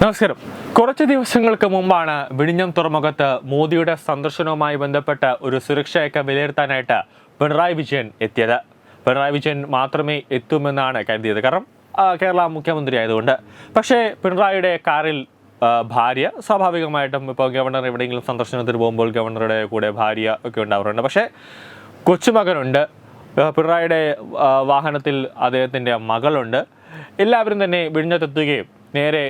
നമസ്കാരം. കുറച്ച് ദിവസങ്ങൾക്ക് മുമ്പാണ് വിഴിഞ്ഞം തുറമുഖത്ത് മോദിയുടെ സന്ദർശനവുമായി ബന്ധപ്പെട്ട് ഒരു സുരക്ഷയൊക്കെ വിലയിരുത്താനായിട്ട് പിണറായി വിജയൻ എത്തിയത്. പിണറായി വിജയൻ മാത്രമേ എത്തുമെന്നാണ് കരുതിയത്. കാരണം കേരള മുഖ്യമന്ത്രി ആയതുകൊണ്ട് പക്ഷേ പിണറായിയുടെ കാറിൽ ഭാര്യ സ്വാഭാവികമായിട്ടും ഇപ്പോൾ ഗവർണർ എവിടെയെങ്കിലും സന്ദർശനത്തിന് പോകുമ്പോൾ ഗവർണറുടെ കൂടെ ഭാര്യ ഒക്കെ ഉണ്ടാവാറുണ്ട്. പക്ഷേ കൊച്ചുമകനുണ്ട്. പിണറായിയുടെ വാഹനത്തിൽ അദ്ദേഹത്തിന്റെ മകളുണ്ട്. എല്ലാവരും തന്നെ വിഴിഞ്ഞത്തെത്തുകയും നേരെ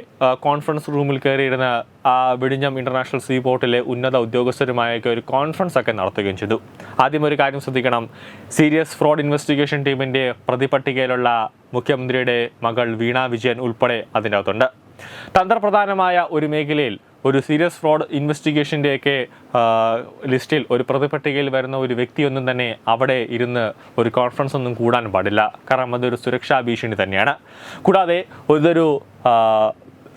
കോൺഫറൻസ് റൂമിൽ കയറിയിരുന്ന ആ വെടിഞ്ഞം ഇന്റർനാഷണൽ സീ പോർട്ടിലെ ഉന്നത ഉദ്യോഗസ്ഥരുമായൊക്കെ ഒരു കോൺഫറൻസ് ഒക്കെ നടത്തുകയും ചെയ്തു. ആദ്യം ഒരു കാര്യം ശ്രദ്ധിക്കണം. സീരിയസ് ഫ്രോഡ് ഇൻവെസ്റ്റിഗേഷൻ ടീമിന്റെ പ്രതിപട്ടികയിലുള്ള മുഖ്യമന്ത്രിയുടെ മകൾ വീണ വിജയൻ ഉൾപ്പെടെ അതിന്റെ അകത്തുണ്ട് തന്ത്രപ്രധാനമായ ഒരു മേഖലയിൽ ഒരു സീരിയസ് ഫ്രോഡ് ഇൻവെസ്റ്റിഗേഷന്റെയൊക്കെ ലിസ്റ്റിൽ ഒരു പ്രതിപട്ടികയിൽ വരുന്ന ഒരു വ്യക്തിയൊന്നും തന്നെ അവിടെ ഇരുന്ന് ഒരു കോൺഫറൻസ് ഒന്നും കൂടാൻ പാടില്ല. കാരണം അതൊരു സുരക്ഷാ ഭീഷണി തന്നെയാണ്. കൂടാതെ ഇതൊരു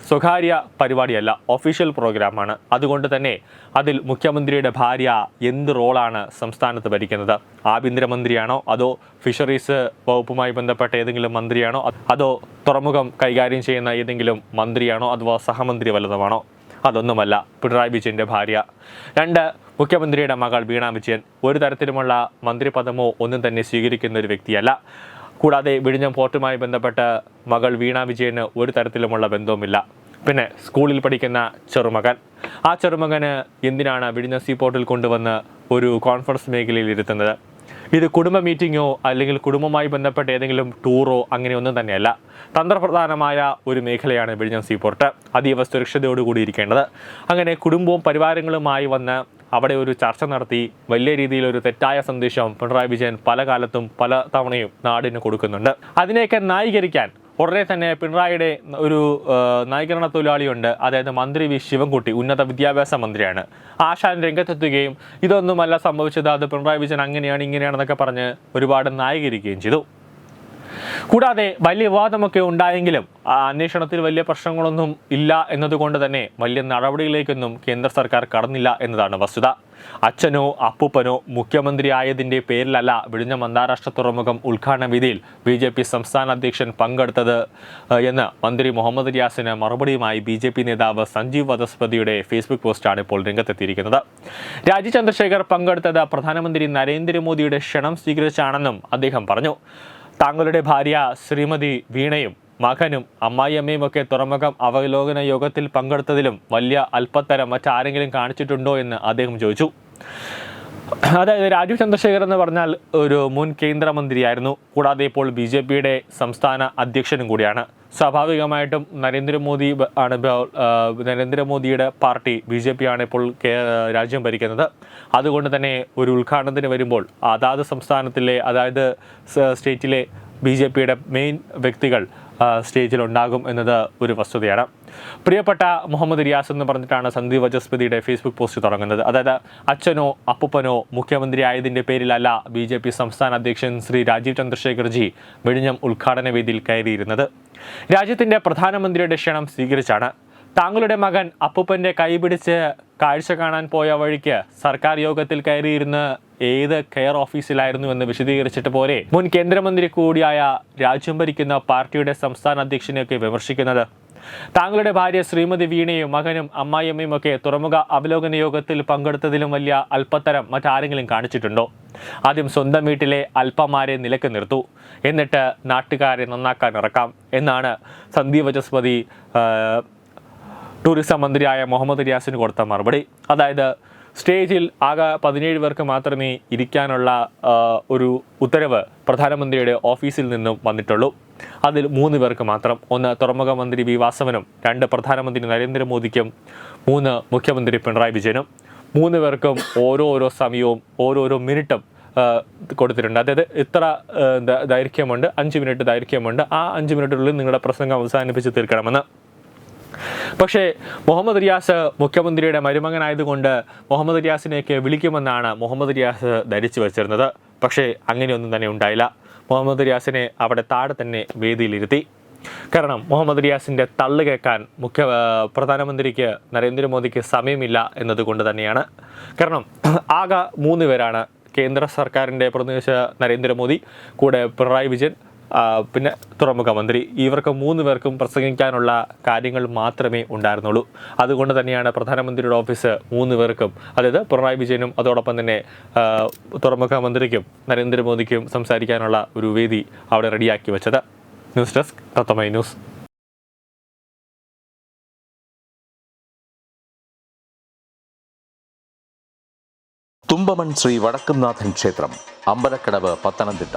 സ്വകാര്യ പരിപാടിയല്ല ഒഫീഷ്യൽ പ്രോഗ്രാമാണ് അതുകൊണ്ട് തന്നെ അതിൽ മുഖ്യമന്ത്രിയുടെ ഭാര്യ എന്ത് റോളാണ് സംസ്ഥാനത്ത് ഭരിക്കുന്നത്? ആഭ്യന്തരമന്ത്രിയാണോ? അതോ ഫിഷറീസ് വകുപ്പുമായി ബന്ധപ്പെട്ട ഏതെങ്കിലും മന്ത്രിയാണോ? അതോ തുറമുഖം കൈകാര്യം ചെയ്യുന്ന ഏതെങ്കിലും മന്ത്രിയാണോ? അഥവാ സഹമന്ത്രി വല്ലതുമാണോ? അതൊന്നുമല്ല പിണറായി വിജയന്റെ ഭാര്യ. രണ്ട് മുഖ്യമന്ത്രിയുടെ മകൾ വീണ വിജയൻ ഒരു തരത്തിലുമുള്ള മന്ത്രിപദമോ ഒന്നും തന്നെ സ്വീകരിക്കുന്ന ഒരു വ്യക്തിയല്ല. കൂടാതെ വിഴിഞ്ഞം പോർട്ടുമായി ബന്ധപ്പെട്ട് മകൾ വീണ വിജയന് ഒരു തരത്തിലുമുള്ള ബന്ധവുമില്ല. പിന്നെ സ്കൂളിൽ പഠിക്കുന്ന ചെറുമകൻ. ആ ചെറുമകന് എന്തിനാണ് വിഴിഞ്ഞ സീ പോർട്ടിൽ കൊണ്ടുവന്ന് ഒരു കോൺഫറൻസ് മേഖലയിൽ ഇരുത്തുന്നത്? ഇത് കുടുംബ മീറ്റിങ്ങോ അല്ലെങ്കിൽ കുടുംബമായി ബന്ധപ്പെട്ട ഏതെങ്കിലും ടൂറോ അങ്ങനെയൊന്നും തന്നെയല്ല. തന്ത്രപ്രധാനമായ ഒരു മേഖലയാണ് വിഴിഞ്ഞം സീപോർട്ട് അതീവ സുരക്ഷതയോടുകൂടി ഇരിക്കേണ്ടത്. അങ്ങനെ കുടുംബവും പരിവാരങ്ങളുമായി വന്ന് അവിടെ ഒരു ചർച്ച നടത്തി വലിയ രീതിയിൽ ഒരു തെറ്റായ സന്ദേശം പിണറായി വിജയൻ പല കാലത്തും പല തവണയും നാടിന് കൊടുക്കുന്നുണ്ട്. അതിനെയൊക്കെ ന്യായീകരിക്കാൻ ഉടനെ തന്നെ പിണറായിയുടെ ഒരു നായികരണ തൊഴിലാളിയുണ്ട്. അതായത് മന്ത്രി വി ശിവൻകുട്ടി ഉന്നത വിദ്യാഭ്യാസ മന്ത്രിയാണ്. ആശാൻ രംഗത്തെത്തുകയും ഇതൊന്നുമല്ല സംഭവിച്ചത് അത് പിണറായി വിജയൻ അങ്ങനെയാണ് ഇങ്ങനെയാണെന്നൊക്കെ പറഞ്ഞ് ഒരുപാട് ന്യായീകരിക്കുകയും ചെയ്തു. കൂടാതെ വലിയ വിവാദമൊക്കെ ഉണ്ടായെങ്കിലും അന്വേഷണത്തിൽ വലിയ പ്രശ്നങ്ങളൊന്നും ഇല്ല എന്നതുകൊണ്ട് തന്നെ വലിയ നടപടികളിലേക്കൊന്നും കേന്ദ്ര സർക്കാർ കടന്നില്ല എന്നതാണ് വസ്തുത. അച്ഛനോ അപ്പൂപ്പനോ മുഖ്യമന്ത്രി ആയതിന്റെ പേരിലല്ല വിഴിഞ്ഞം അന്താരാഷ്ട്ര തുറമുഖം ഉദ്ഘാടന വിധിയിൽ ബി ജെ പി സംസ്ഥാന അധ്യക്ഷൻ പങ്കെടുത്തത്. എന്ന് മന്ത്രി മുഹമ്മദ് റിയാസിന് മറുപടിയുമായി ബി ജെ പി നേതാവ് സഞ്ജീവ് വധസ്പതിയുടെ ഫേസ്ബുക്ക് പോസ്റ്റാണ് ഇപ്പോൾ രംഗത്തെത്തിയിരിക്കുന്നത്. രാജീവ് ചന്ദ്രശേഖർ പങ്കെടുത്തത് പ്രധാനമന്ത്രി നരേന്ദ്രമോദിയുടെ ക്ഷണം സ്വീകരിച്ചാണെന്നും അദ്ദേഹം പറഞ്ഞു. താങ്കളുടെ ഭാര്യ ശ്രീമതി വീണയും മകനും അമ്മായിയമ്മയും ഒക്കെ തുറമുഖം അവലോകന യോഗത്തിൽ പങ്കെടുത്തതിലും വലിയ അല്പത്തരം മറ്റാരെങ്കിലും കാണിച്ചിട്ടുണ്ടോ എന്ന് അദ്ദേഹം ചോദിച്ചു. അതായത് രാജീവ് ചന്ദ്രശേഖർ എന്ന് പറഞ്ഞാൽ ഒരു മുൻ കേന്ദ്രമന്ത്രിയായിരുന്നു. കൂടാതെ ഇപ്പോൾ ബി ജെ പിയുടെ സംസ്ഥാന അധ്യക്ഷനും കൂടിയാണ്. സ്വാഭാവികമായിട്ടും നരേന്ദ്രമോദി ആണ് നരേന്ദ്രമോദിയുടെ പാർട്ടി ബി ജെ പി ആണ് ഇപ്പോൾ രാജ്യം ഭരിക്കുന്നത്. അതുകൊണ്ട് തന്നെ ഒരു ഉദ്ഘാടനത്തിന് വരുമ്പോൾ അതാത് സംസ്ഥാനത്തിലെ അതായത് സ്റ്റേറ്റിലെ ബി ജെ പിയുടെ മെയിൻ വ്യക്തികൾ സ്റ്റേജിലുണ്ടാകും എന്നത് ഒരു വസ്തുതയാണ്. പ്രിയപ്പെട്ട മുഹമ്മദ് റിയാസ് എന്ന് പറഞ്ഞിട്ടാണ് സന്ദീപ് വജസ്പതിയുടെ ഫേസ്ബുക്ക് പോസ്റ്റ് തുടങ്ങുന്നത്. അതായത് അച്ഛനോ അപ്പൂപ്പനോ മുഖ്യമന്ത്രി ആയതിന്റെ പേരിലല്ല ബി ജെ പി സംസ്ഥാന അധ്യക്ഷൻ ശ്രീ രാജീവ് ചന്ദ്രശേഖർജി വെടിഞ്ഞം ഉദ്ഘാടന വേദിയിൽ കയറിയിരുന്നത്. രാജ്യത്തിന്റെ പ്രധാനമന്ത്രിയുടെ ക്ഷണം സ്വീകരിച്ചാണ്. താങ്കളുടെ മകൻ അപ്പൂപ്പന്റെ കൈപിടിച്ച് കാഴ്ച കാണാൻ പോയ വഴിക്ക് സർക്കാർ യോഗത്തിൽ കയറിയിരുന്ന് ഏത് കെയർ ഓഫീസിലായിരുന്നു എന്ന് വിശദീകരിച്ചിട്ട് പോരെ. മുൻ കേന്ദ്രമന്ത്രി കൂടിയായ രാജ്യം ഭരിക്കുന്ന പാർട്ടിയുടെ സംസ്ഥാന അധ്യക്ഷനെയൊക്കെ വിമർശിക്കുന്നത്. താങ്കളുടെ ഭാര്യ ശ്രീമതി വീണയും മകനും അമ്മായിയമ്മയും ഒക്കെ തുറമുഖ അവലോകന യോഗത്തിൽ പങ്കെടുത്തതിലും വലിയ അല്പത്തരം മറ്റാരെങ്കിലും കാണിച്ചിട്ടുണ്ടോ? ആദ്യം സ്വന്തം വീട്ടിലെ അല്പമാരെ നിലയ്ക്ക് നിർത്തു. എന്നിട്ട് നാട്ടുകാരെ നന്നാക്കാൻ ഇറക്കാം എന്നാണ് സന്ദീപ് വചസ്പതി ടൂറിസം മന്ത്രിയായ മുഹമ്മദ് റിയാസിന് കൊടുത്ത മറുപടി. അതായത് സ്റ്റേജിൽ ആകെ പതിനേഴ് പേർക്ക് മാത്രമേ ഇരിക്കാനുള്ള ഒരു ഉത്തരവ് പ്രധാനമന്ത്രിയുടെ ഓഫീസിൽ നിന്നും വന്നിട്ടുള്ളൂ. അതിൽ മൂന്ന് പേർക്ക് മാത്രം. ഒന്ന് തുറമുഖ മന്ത്രി വി വാസവനും രണ്ട് പ്രധാനമന്ത്രി നരേന്ദ്രമോദിക്കും മൂന്ന് മുഖ്യമന്ത്രി പിണറായി വിജയനും. മൂന്ന് പേർക്കും ഓരോരോ സമയവും ഓരോരോ മിനിറ്റും കൊടുത്തിട്ടുണ്ട്. അതായത് ഇത്ര ദൈർഘ്യമുണ്ട് അഞ്ച് മിനിറ്റ് ദൈർഘ്യമുണ്ട്. ആ അഞ്ച് മിനിറ്റിനുള്ളിൽ നിങ്ങളുടെ പ്രസംഗം അവസാനിപ്പിച്ച് തീർക്കണമെന്ന് പക്ഷേ മുഹമ്മദ് റിയാസ് മുഖ്യമന്ത്രിയുടെ മരുമകനായതുകൊണ്ട് മുഹമ്മദ് റിയാസിനെയൊക്കെ വിളിക്കുമെന്നാണ് മുഹമ്മദ് റിയാസ് ധരിച്ചു വച്ചിരുന്നത്. പക്ഷേ അങ്ങനെയൊന്നും തന്നെ ഉണ്ടായില്ല. മുഹമ്മദ് റിയാസിനെ അവിടെ താഴെ തന്നെ വേദിയിലിരുത്തി. കാരണം മുഹമ്മദ് റിയാസിന്റെ തള്ളു കേൾക്കാൻ മുഖ്യ പ്രധാനമന്ത്രിക്ക് നരേന്ദ്രമോദിക്ക് സമയമില്ല എന്നതുകൊണ്ട് തന്നെയാണ്. കാരണം ആകെ മൂന്ന് പേരാണ് കേന്ദ്ര സർക്കാരിന്റെ പ്രതിനിധി നരേന്ദ്രമോദി കൂടെ പിണറായി വിജയൻ പിന്നെ തുറമുഖ മന്ത്രി ഇവർക്ക് മൂന്ന് പേർക്കും പ്രസംഗിക്കാനുള്ള കാര്യങ്ങൾ മാത്രമേ ഉണ്ടായിരുന്നുള്ളൂ. അതുകൊണ്ട് തന്നെയാണ് പ്രധാനമന്ത്രിയുടെ ഓഫീസ് മൂന്ന് പേർക്കും അതായത് പിണറായി വിജയനും അതോടൊപ്പം തന്നെ തുറമുഖ മന്ത്രിക്കും നരേന്ദ്രമോദിക്കും സംസാരിക്കാനുള്ള ഒരു വേദി അവിടെ റെഡിയാക്കി വെച്ചത്. ന്യൂസ് ഡെസ്ക് തത്തമൈ ന്യൂസ്. ക്ഷേത്രം അമ്പലക്കടവ് പത്തനംതിട്ട.